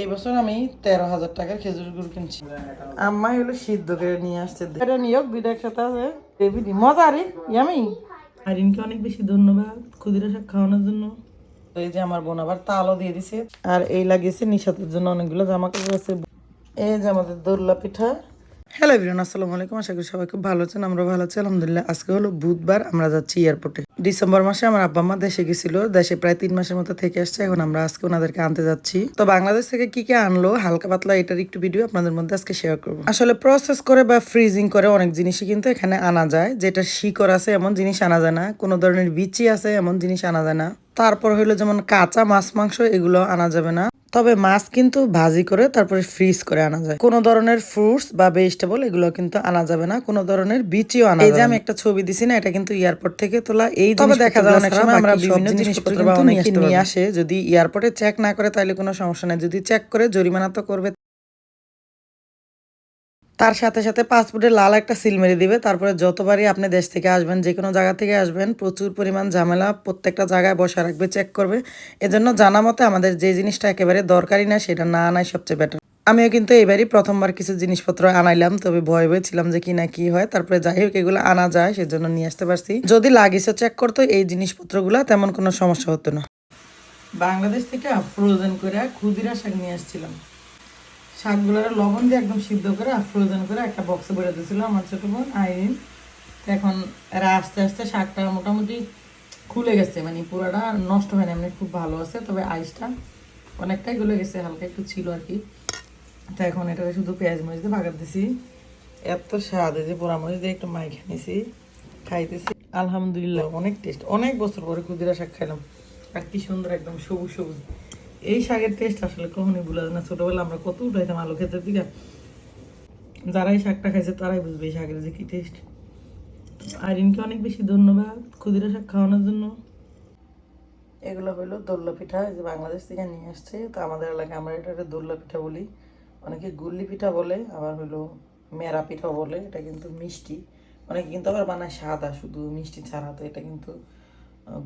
এই বছর আমি তেরো হাজার টাকার খেজুর গুড় কিনছি। আম্মাই হলো সিদ্ধ করে নিয়ে আসছে। এটা নিয়োগ দুইটা একসাথে আছে। বেবি মজা আরে ইয়ামি। আরিনকে অনেক বেশি ধন্যবাদ ক্ষুদিরা শাক খাওয়ানোর জন্য। এই যে আমার বোন আবার তালও দিয়ে দিছে। আর এই লাগিয়েছে নিশাতের জন্য অনেকগুলো জামা কাপড় আছে। এই যে আমাদের দোল্লা পিঠা। হ্যালো এভরিওয়ান, আসসালামু আলাইকুম। আশা করি সবাই খুব ভালো আছেন আমরা ভালো আছি। আলহামদুলিল্লাহ, আজকে হলো বুধবার, আমরা যাচ্ছি এয়ারপোর্টে ডিসেম্বর মাসে আমার আব্বা মা দেশে গেছিল, দেশে প্রায় তিন মাসের মতো থেকে আসছে, এখন আমরা আজকে ওনাদেরকে আনতে যাচ্ছি। তো বাংলাদেশ থেকে কি কি আনলো, হালকা পাতলা এটার একটু ভিডিও আপনাদের মধ্যে আজকে শেয়ার করব। আসলে প্রসেস করে বা ফ্রিজিং করে অনেক জিনিসই কিন্তু এখানে আনা যায়। যেটা শিকড় আছে, এমন জিনিস আনা যায় না। কোনো ধরনের বিচি আছে, এমন জিনিস আনা যায় না। তারপর হলো যেমন কাঁচা মাছ, মাংস, এগুলো আনা যাবে না। তবে মাছ কিন্তু ভাজি করে তারপরে ফ্রিজ করে আনা যায়। কোনো ধরনের ফ্রুটস বা ভেজিটেবল এগুলো কিন্তু আনা যাবে না কোনো ধরনের বিচিও আনা এই যে আমি একটা ছবি দিছি না এটা কিন্তু এয়ারপোর্ট থেকে তোলা এই তবে দেখা যায় অনেক সময় আমরা বিভিন্ন জিনিসপত্র বা অনেকে নিয়ে আসে যদি এয়ারপোর্টে চেক না করে তাহলে কোনো সমস্যা নেই। যদি চেক করে জরিমানা তো করবে তার সাথে সাথে পাসপোর্টে লাল একটা সিল মেরে দিবে। তারপরে যতবারই আপনি দেশ থেকে আসবেন, যে কোনো জায়গা থেকে আসবেন, প্রচুর পরিমাণ ঝামেলা প্রত্যেকটা জায়গায় বসে রাখবে চেক করবে। এজন্য জানা মতে আমাদের যে জিনিসটা একেবারে দরকারি না, সেটা না আনাই সবচেয়ে বেটার আমিও কিন্তু এবারই প্রথমবার কিছু জিনিসপত্র আনাইলাম, তবে ভয় ভয় ছিলাম যে কি না কি হয়। তারপরে যাই হোক, এগুলো আনা যায়, সেজন্য নিয়ে আসতে পারছি। যদি লাগিসও চেক করতো, এই জিনিসপত্রগুলো তেমন কোনো সমস্যা হতো না। বাংলাদেশ থেকে ফ্রোজেন করে ক্ষুদিরা শাক নিয়ে আসছিলাম। শাকগুলো লবণ দিয়ে একদম সিদ্ধ করে আর ফ্রোজেন করে একটা বক্সে ভরে দিয়েছিল আমার ছোট বোন আইরিন। তো এখন এরা আস্তে আস্তে শাকটা মোটামুটি খুলে গেছে মানে পুরোটা নষ্ট হয় না, এমনি খুব ভালো আছে, তবে আইসটা অনেকটাই গলে গেছে, হালকা একটু ছিল আর কি। তো এখন এটাকে শুধু পেঁয়াজ মরিচ দিয়ে ভাগার দিছি। এত স্বাদ যে পোড়া মরিচ দিয়ে একটু মাই খাইছি খাইতেছি। আলহামদুলিল্লাহ, অনেক টেস্ট, অনেক বছর পরে ক্ষুদিরা শাক খাইলাম। আর কি সুন্দর, একদম সবুজ সবুজ। এই শাকের টেস্ট আসলে কখনোই ভুলা যায় না। ছোটবেলা আমরা কত উঠাইতাম আলু খেতে দিকে। যারা এই শাকটা খাইছে তারাই বুঝবে এই শাকের যে কি টেস্ট আইরিনকে অনেক বেশি ধন্যবাদ ক্ষুদিরা শাক খাওয়ানোর জন্য। এগুলো হলো দোল্লা পিঠা যে বাংলাদেশ থেকে নিয়ে আসছে। তো আমাদের এলাকায় আমরা এটা দোল্লা পিঠা বলি। অনেকে গুল্লি পিঠা বলে, আবার হলো মেরা পিঠা বলে। এটা কিন্তু মিষ্টি। অনেকে কিন্তু আবার বানায় সাদা, শুধু মিষ্টি ছাড়া। তো এটা কিন্তু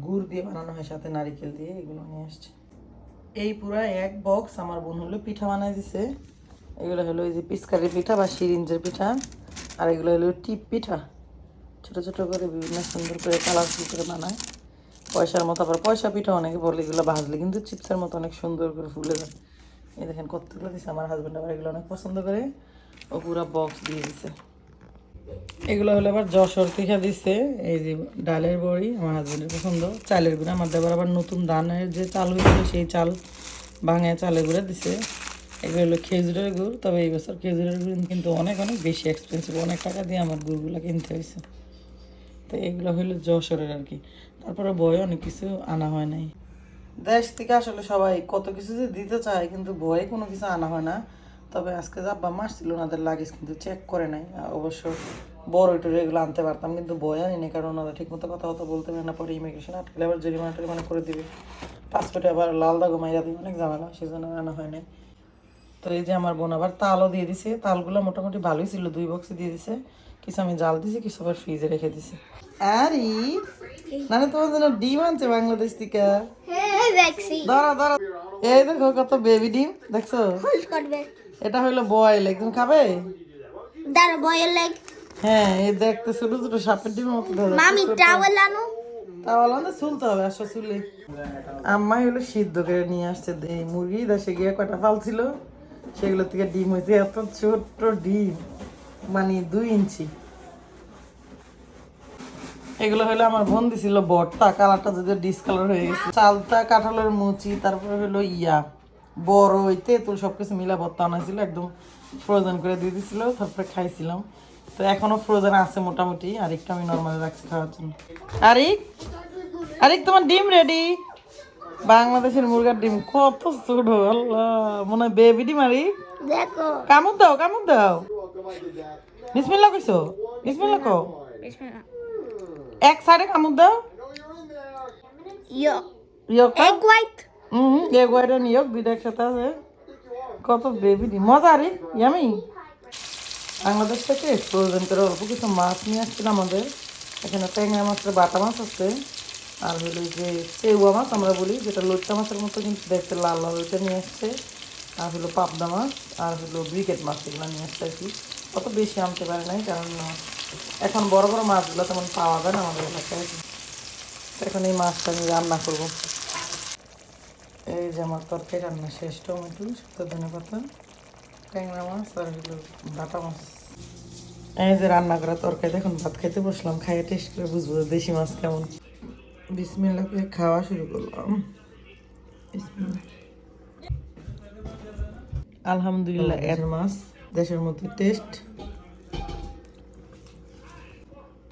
গুড় দিয়ে বানানো হয় সাথে নারিকেল দিয়ে। এগুলো নিয়ে আসছে। এই পুরা এক বক্স আমার বোন হলো পিঠা বানাই দিছে। এগুলো হলো এই যে পিচকারি পিঠা বা সিরিঞ্জের পিঠা, আর এগুলো হলো টিপ পিঠা। ছোট ছোট করে বিভিন্ন সুন্দর করে কালারফুল করে বানায়। পয়সার মতো, আবার পয়সা পিঠা অনেকে বলে এগুলো ভাজলে কিন্তু চিপসের মতো অনেক সুন্দর করে ফুলে যায়। এই দেখেন কতগুলো দিছে আমার হাজব্যান্ড আবার এগুলো অনেক পছন্দ করে। ও পুরা বক্স দিয়ে দিছে। এগুলো হলো আবার যশোর থেকে দিছে, এই যে ডালের বড়ি, আমার হাজবেন্ডের পছন্দ। চালের গুঁড়া, আমার দেবার আবার নতুন ধানের যে চাল হয়েছিল, সেই চাল, ভাঙে চালের গুঁড়া দিছে। এগুলো হলো খেজুরের গুড়, তবে এই বছর খেজুরের গুড় কিন্তু অনেক অনেক বেশি এক্সপেন্সিভ অনেক টাকা দিয়ে আমার গুড়গুলো কিনতে হয়েছে। তো এগুলো হলো যশোরের আর কি। তারপরে বয়ে অনেক কিছু আনা হয় নাই। দেশ থেকে আসলে সবাই কত কিছু যে দিতে চায়, কিন্তু ভয়ে কোনো কিছু আনা হয় না। তবে আজকে আব্বা মা আসছিল ওনাদের লাগেজ কিন্তু চেক করে নাই। অবশ্য বড় টরে এগুলো আনতে পারতাম কিন্তু বই আনিনি কারণ ওনারা ঠিক মতো কথা কথা বলতে পারে না পরে ইমিগ্রেশন আটকালে আবার জরিমানা টরিমানা করে দিবে। পাসপোর্টে আবার লাল দাগো মাইরা দিবে অনেক ঝামেলা সেজন্য আনা হয় নাই। তো এই যে আমার বোন আবার তালও দিয়ে দিছে তালগুলো মোটামুটি ভালোই ছিল দুই বক্সে দিয়ে দিছে। কিছু আমি জাল দিছি কিছু আবার ফ্রিজে রেখে দিছি। আরে মানে তোমার জন্য ডিম আনছে বাংলাদেশ থেকে? হ্যাঁ দাঁড়া দাঁড়া। এই দেখো কত বেবি ডিম দেখছ? করবে এটা হইল বয়েল একদম খাবে? দাঁড়া বয়ের লাগ হ্যাঁ এই দেখতে ছোট ছোট সাপের ডিমের মতো দেখা মামি টাওয়েল আনো। তাহলে না চুলতে হবে আসো চুলে। আম্মাই হলো সিদ্ধ করে নিয়ে আসছে এই মুরগি দেশে গিয়ে কটা ফাল ছিল? সেগুলো থেকে ডিম হয়েছে এত ছোট্ট ডিম মানে দুই ইঞ্চি। এগুলো হলো আমার বোন দিছিল বটটা কালারটা যদি ডিসকালার হয়ে গেছে। চালটা কাঁঠালের মুচি তারপরে হলো ইয়া। বড় ওই তেঁতুল সবকিছু মিলা ভর্তা আনাইছিল একদম ফ্রোজেন করে দিয়ে দিছিল তারপরে খাইছিলাম। তো এখনও ফ্রোজেন আছে মোটামুটি আর একটু আমি নর্মালি রাখছি খাওয়ার জন্য। আরিক? আরিক তোমার ডিম রেডি বাংলাদেশের মুরগার ডিম কত ছোট আল্লাহ মনে হয় বেবি ডিম আরিক। দেখো। কামড় দাও কামড় দাও। বিসমিল্লা কইছো? বিসমিল্লা কও। এক সাইডে কামড় দাও। ইয়ো। ইয়কা এগ হোয়াইট হুম এক ওয়াইটা নিয়োগ দুইটা একসাথে আছে। কত বেবি ডিম মজা রে ইয়ামি বাংলাদেশ থেকে করে অল্প কিছু মাছ নিয়ে আসছিল আমাদের। এখানে ট্যাংরা মাছের বাটা মাছ আছে, আর হলো যে চেউয়া মাছ আমরা বলি, যেটা লোট্টা মাছের মতো কিন্তু দেখতে লাল লাল ওইটা নিয়ে আসছে। আর হলো পাবদা মাছ, আর হলো ব্রিকেট মাছ এগুলো নিয়ে আসতে আর কি। অত বেশি আনতে পারে নাই, কারণ এখন বড় বড় মাছগুলো তেমন পাওয়া যায় না আমাদের এলাকায়। এখন এই মাছটা আমি রান্না করব। এই যে আমার তরকারি রান্না শেষ টমেটো শুক্তো ধনে পাতা ট্যাংরা মাছ আর হলো বাটা মাছ। এই যে রান্না করা তরকারি দেখুন ভাত খেতে বসলাম খাইয়ে টেস্ট করে বুঝব দেশি মাছ কেমন। বিসমিল্লা করে খাওয়া শুরু করলাম। আলহামদুলিল্লাহ এর মাছ। দেশের মধ্যে টেস্ট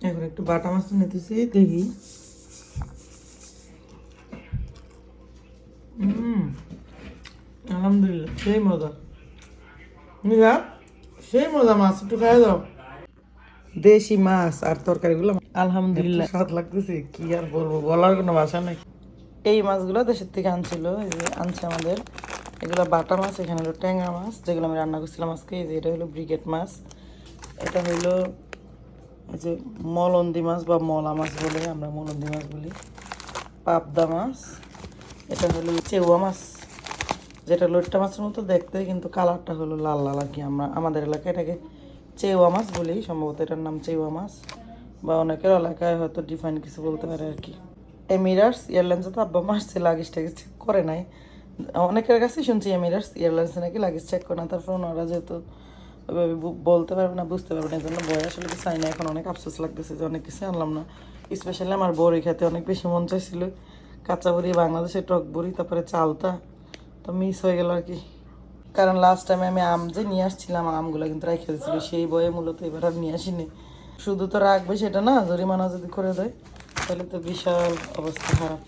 এখন একটু বাটা মাছ নিতেছি দেখি হুম আলহামদুলিল্লাহ সেই মজা। নিরা সেই মজা মাছ একটু খাই দাও। দেশি মাছ আর তরকারিগুলো আলহামদুলিল্লাহ। স্বাদ লাগতেছে কি আর বলব বলার কোনো ভাষা নেই। এই মাছগুলো দেশের থেকে আনছিল এই যে আনছে আমাদের। এগুলো বাটা মাছ এখানে হলো ট্যাংরা মাছ যেগুলো আমি রান্না করছিলাম আজকে। এই যে এটা হলো ব্রিগেড মাছ। এটা হলো এই যে মলন্দি মাছ বা মলা মাছ বলে আমরা মলন্দি মাছ বলি। পাবদা মাছ। এটা হলো চেউয়া মাছ। যেটা লোট্টা মাছের মতো দেখতে, কিন্তু কালারটা হলো লাল লাল আর কি আমরা, আমাদের এলাকায় এটাকে চেউয়া মাছ বলি, সম্ভবত এটার নাম চেউয়া মাছ, বা অনেকের এলাকায় হয়তো ডিফাইন কিছু বলতে পারে আর কি। এমিরাটস এয়ারলাইন্সে তো আব্বা মাসছে লাগেজ টাগেজ চেক করে নাই। অনেকের কাছেই শুনছি এমিরাটস এয়ারলাইন্সে নাকি লাগেজ চেক করে না, তারপর ওনারা যেহেতু ওইভাবে বলতে পারবে না, বুঝতে পারবে না, এই জন্য বই আসলে কিছু না, এখন অনেক আফসোস লাগতেছে যে অনেক কিছু আনলাম না। স্পেশালি আমার বড়ি খেতে অনেক বেশি মন চাইছিল। কাঁচা বড়ি বাংলাদেশের টক বড়ি, তারপরে চালতা তো মিস হয়ে গেল আর কি। কারণ লাস্ট টাইমে আমি আম যে নিয়ে আসছিলাম, আমগুলো কিন্তু রেখে দিয়েছিল। সেই বয়ে মূলত এবার আর নিয়ে আসিনি। শুধু তো রাখবে সেটা না জরিমানা যদি করে দেয়, তাহলে তো বিশাল অবস্থা খারাপ।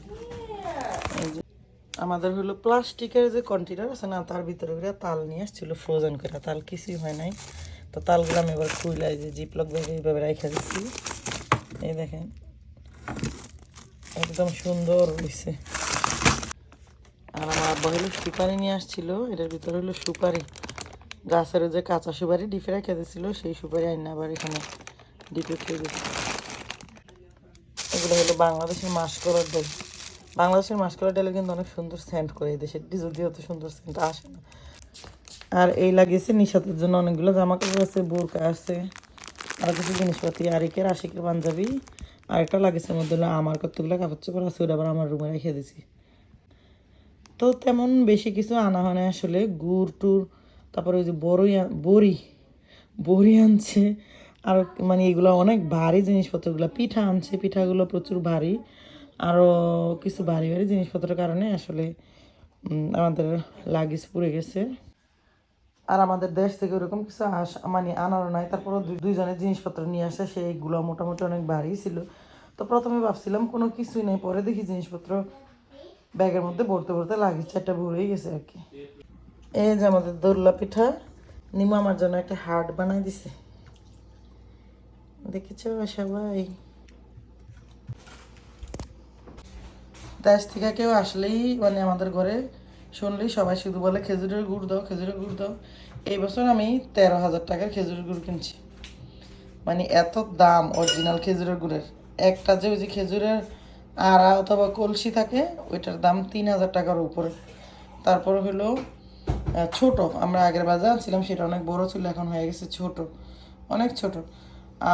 আমাদের হলো প্লাস্টিকের যে কন্টেনার আছে না, তার ভিতরে করে তাল নিয়ে আসছিল ফ্রোজেন করে। তাল কিছুই হয় নাই। তো তালগুলো আমি এবার খুইলাই যে জিপলক ব্যাগে এইভাবে রেখে দিচ্ছি। এই দেখেন, একদম সুন্দর হয়েছে আব্বা হলো সুপারি নিয়ে আসছিল। এটার ভিতরে হলো সুপারি। গাছের যে কাঁচা সুপারি ডিপে রেখে দিয়েছিল, সেই সুপারি আইন আবার এখানে ডিপে খেয়ে দিয়েছে। এগুলো হলো বাংলাদেশের মাসকলার ডাল। বাংলাদেশের মাসকলার ডালে কিন্তু অনেক সুন্দর সেন্ট করে এই দেশের যদিও অত সুন্দর সেন্ট আসে না। আর এই লাগিয়েছে নিশাতের জন্য অনেকগুলো জামা কাপড় আছে, বোরকা আছে, আর কিছু জিনিসপাতি। আরিকের, আশিকের পাঞ্জাবি। আর একটা লাগিয়েছে মধ্যে হলো আমার কতগুলো কাপড় চোপড় আছে, ওটা আবার আমার রুমে রেখে দিছি তো তেমন বেশি কিছু আনা হয় না আসলে। গুড় টুর তারপরে ওই যে বড়ই বড়ি বড়ি আনছে। আর মানে এগুলো অনেক ভারী জিনিসপত্রগুলো। পিঠা আনছে, পিঠাগুলো প্রচুর ভারী। আরও কিছু ভারী ভারী জিনিসপত্রের কারণে আসলে আমাদের লাগেজ পুড়ে গেছে। আর আমাদের দেশ থেকে ওরকম কিছু আস মানে আনারও নাই। তারপরে দুই, দুইজনের জিনিসপত্র নিয়ে আসে, সেইগুলো মোটামুটি অনেক ভারী ছিল। তো প্রথমে ভাবছিলাম কোনো কিছুই নেই, পরে দেখি জিনিসপত্র ব্যাগের মধ্যে ভরতে ভরতে লাগিয়ে চারটা ভরেই গেছে আর কি। এই যে আমাদের দোল্লা পিঠা, নিমা আমার জন্য একটা হার্ট বানাই দিছে। দেখেছ সবাই? দেশ থেকে কেউ আসলেই মানে আমাদের ঘরে শুনলেই সবাই শুধু বলে, খেজুরের গুড় দাও, খেজুরের গুড় দাও। এই বছর আমি তেরো হাজার টাকার খেজুরের গুড় কিনছি। মানে এত দাম অরিজিনাল খেজুরের গুড়ের। একটা যে ওই যে খেজুরের আড়া অথবা কলসি থাকে, ওইটার দাম তিন হাজার টাকার উপরে। তারপর হলো ছোট, আমরা আগের বাজার আনছিলাম, সেটা অনেক বড় ছিল, এখন হয়ে গেছে ছোট, অনেক ছোট।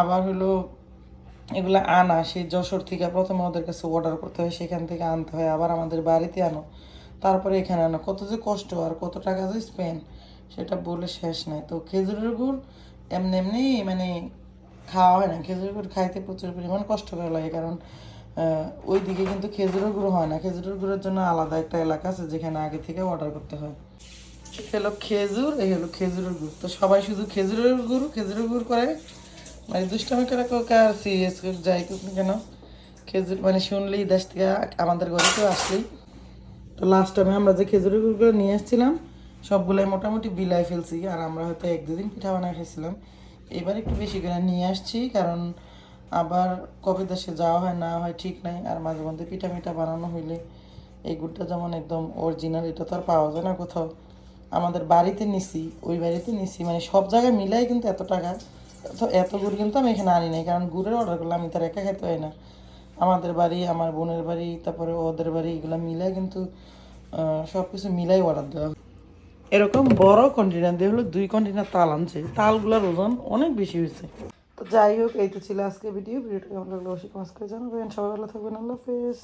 আবার হলো, এগুলো আনা, সেই যশোর থেকে প্রথমে ওদের কাছে অর্ডার করতে হয়, সেখান থেকে আনতে হয়, আবার আমাদের বাড়িতে আনো। তারপরে এখানে আনো। কত যে কষ্ট, আর কত টাকা যে স্পেন্ড সেটা বলে শেষ নাই। তো খেজুরের গুড় এমনি এমনি মানে খাওয়া হয় না। খেজুরের গুড় খাইতে প্রচুর পরিমাণ কষ্ট করা লাগে, কারণ ওই দিকে কিন্তু খেজুরের গুঁড়ো হয় না। খেজুরের গুড়ের জন্য আলাদা একটা এলাকা আছে যেখানে আগে থেকে অর্ডার করতে হয়। হলো খেজুর, এই হলো খেজুরের গুড়। তো সবাই শুধু খেজুরের গুড় খেজুরের গুড় করে? মানে দুষ্টামি করে আর সিরিয়াস যাই কেন? খেজুর মানে শুনলেই দেশ থেকে আমাদের ঘরে কেউ আসলেই। তো লাস্ট টাইমে আমরা যে খেজুরের গুড়গুলো নিয়ে এসেছিলাম সবগুলোই মোটামুটি বিলাই ফেলছি। আর আমরা হয়তো এক দুদিন পিঠা বানায় খেয়েছিলাম এবার একটু বেশি করে নিয়ে আসছি, কারণ আবার কবে দেশে যাওয়া হয়, না হয় ঠিক নাই, আর মাঝে মধ্যে পিঠা মিঠা বানানো হইলে এই গুড়টা যেমন একদম অরিজিনাল এটা তো আর পাওয়া যায় না কোথাও। আমাদের বাড়িতে নিছি, ওই বাড়িতে নিছি মানে সব জায়গায় মিলাই কিন্তু এত টাকা, তো এত গুড় কিন্তু আমি এখানে আনি নাই, কারণ গুড়ের অর্ডার করলে আমি তার একা খেতে হয় না। আমাদের বাড়ি, আমার বোনের বাড়ি, তারপরে ওদের বাড়ি, এগুলো মিলাই কিন্তু সব কিছু মিলাই অর্ডার দেওয়া। এরকম বড় কন্টেনার দিয়ে হলো দুই কন্টেনার তাল আনছে, তালগুলোর ওজন অনেক বেশি হয়েছে। তো যাই হোক, এই তো ছিল আজকে ভিডিও ভিডিওটা কেমন লাগল অবশ্যই কমেন্ট করে জানাবেন। সবাই ভালো থাকবেন। আল্লাহ হাফেজ।